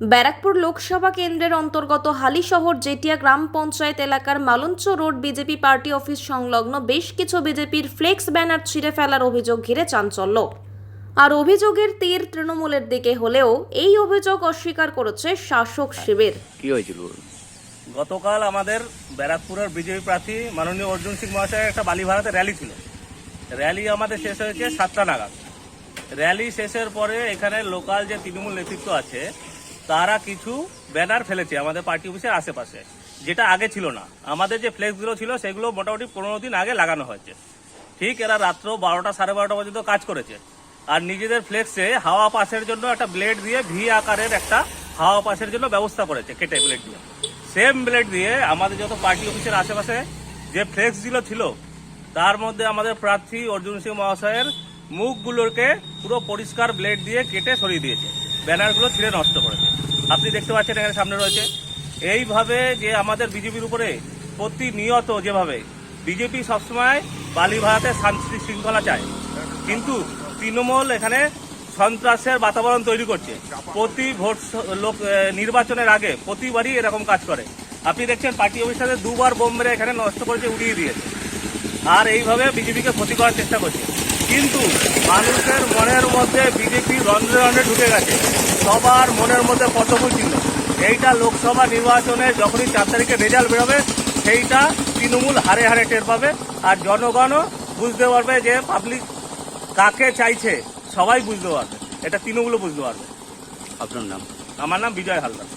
ব্যারাকপুর লোকসভা কেন্দ্রের অন্তর্গত হালিশহর জেটিয়া গ্রাম পঞ্চায়েত এলাকার Malancha road BJP party office সংলগ্ন বেশ কিছু বিজেপির ফ্লেক্স ব্যানার ছিঁড়ে ফেলার অভিযোগ ঘিরে চাঞ্চল্য। আর অভিযোগের তীর তৃণমূলের দিকে হলেও এই অভিযোগ অস্বীকার করেছে শাসক শিবির। কি হয়েছিল? গতকাল আমাদের ব্যারাকপুরের বিজেপি প্রার্থী মাননীয় অর্জুন সিং মহাশয়ের একটা বালি ভাড়াতে র্যালি ছিল। র্যালি আমাদের শেষ হয়েছে সাতটা নাগাদ। র্যালি শেষের পরে এখানে লোকাল যে তৃণমূল নেতৃত্ব আছে তারা কিছু ব্যানার ফেলেছে আমাদের পার্টি অফিসের আশেপাশে, যেটা আগে ছিল না। আমাদের যে ফ্লেক্সগুলো ছিল, সেগুলো মোটামুটি পনেরো দিন আগে লাগানো হয়েছে। ঠিক এরা রাত্র বারোটা সাড়ে বারোটা পর্যন্ত কাজ করেছে। আর নিজেদের ফ্লেক্সে হাওয়া পাসের জন্য একটা ব্লেড দিয়ে ভি আকারের একটা হাওয়া পাসের জন্য ব্যবস্থা করেছে, কেটে ব্লেড দিয়ে। সেম ব্লেড দিয়ে আমাদের যত পার্টি অফিসের আশেপাশে যে ফ্লেক্সগুলো ছিল, তার মধ্যে আমাদের প্রার্থী অর্জুন সিং মহাশয়ের মুখগুলোকে পুরো পরিষ্কার ব্লেড দিয়ে কেটে সরিয়ে দিয়েছে। ব্যানারগুলো ছিঁড়ে নষ্ট করেছে। আপনি দেখতে পাচ্ছেন এখানে সামনে রয়েছে। এইভাবে যে আমাদের বিজেপির উপরে প্রতিনিয়ত যেভাবে বিজেপি সবসময় বালি ভাড়াতে শান্তি শৃঙ্খলা চায়, কিন্তু তৃণমূল এখানে সন্ত্রাসের বাতাবরণ তৈরি করছে। প্রতি ভোট লোক নির্বাচনের আগে প্রতিবারই এরকম কাজ করে। আপনি দেখছেন পার্টি অফিসারে দুবার বোম মেরে এখানে নষ্ট করেছে, উড়িয়ে দিয়েছে। আর এইভাবে বিজেপিকে ক্ষতি করার চেষ্টা করছে। কিন্তু মানুষের মনের মধ্যে বিজেপি রন্ধ্রে রন্ধ্রে ঢুকে গেছে। সবার মনের মধ্যে পদ্মফুল ছিল। এইটা লোকসভা নির্বাচনে যখনই চার তারিখে রেজাল্ট বেরোবে সেইটা তৃণমূল হারে হারে টের পাবে আর জনগণও বুঝতে পারবে যে পাবলিক কাকে চাইছে সবাই বুঝতে পারবে। এটা তৃণমূলও বুঝতে পারবে। আপনার নাম? আমার নাম বিজয় হালদার।